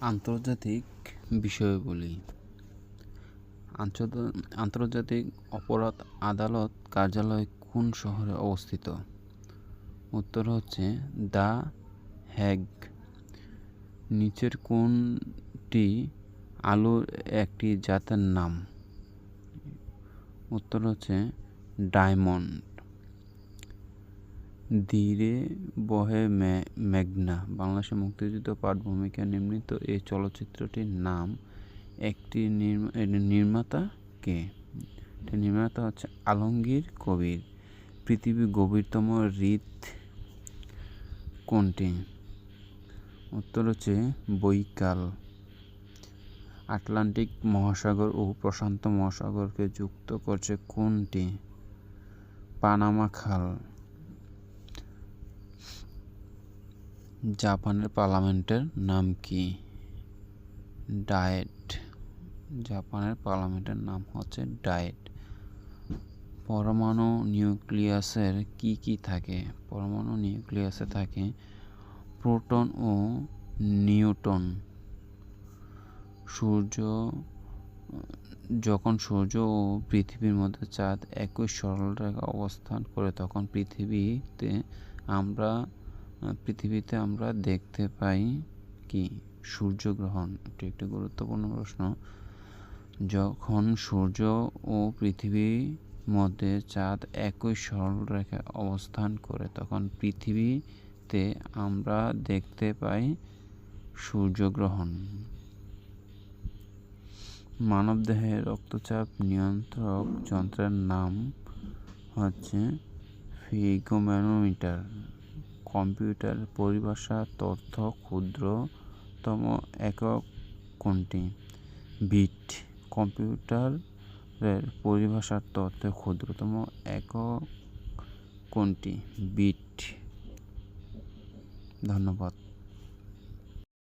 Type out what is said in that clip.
আন্তর্জাতিক বিষয়াবলী আন্তর্জাতিক অপরাধ আদালত কার্যালয় কোন শহরে অবস্থিত? উত্তর হচ্ছে দ্য হ্যাগ। নিচের কোনটি আলুর একটি জাতের নাম। উত্তর হচ্ছে ডায়মন্ড। ধীরে বহে মেঘনা। বাংলাদেশের মুক্তিযুদ্ধ পাঠভূমিকা নির্মিত এই চলচ্চিত্রটির নাম একটি নির্মাতা কে? নির্মাতা হচ্ছে আলমগীর কবির। পৃথিবীর গভীরতম হ্রদ কোনটি? উত্তর হচ্ছে বৈকাল। আটলান্টিক মহাসাগর ও প্রশান্ত মহাসাগরকে যুক্ত করছে কোনটি? পানামা খাল। জাপানের পার্লামেন্টের নাম কি? ডায়েট। জাপানের পার্লামেন্টের নাম হচ্ছে ডায়েট। পরমাণু নিউক্লিয়াসের কি কি থাকে? পরমাণু নিউক্লিয়াসে থাকে প্রোটন ও নিউটন। সূর্য, যখন সূর্য ও পৃথিবীর মধ্যে চাঁদ একই সরলরেখা অবস্থান করে, তখন পৃথিবীতে আমরা পৃথিবীতে আমরা দেখতে পাই কি? সূর্যগ্রহণ এটি একটি গুরুত্বপূর্ণ প্রশ্ন। যখন সূর্য ও পৃথিবীর মধ্যে চাঁদ একই সরল রেখে অবস্থান করে, তখন পৃথিবীতে আমরা দেখতে পাই সূর্যগ্রহণ। মানবদেহে রক্তচাপ নিয়ন্ত্রক যন্ত্রের নাম হচ্ছে ফিগোম্যানোমিটার। কম্পিউটার পরিভাষা তথ্য ক্ষুদ্রতম একক কোনটি? বিট কম্পিউটারের পরিভাষার তথ্য ক্ষুদ্রতম একক কোনটি? বিট। ধন্যবাদ।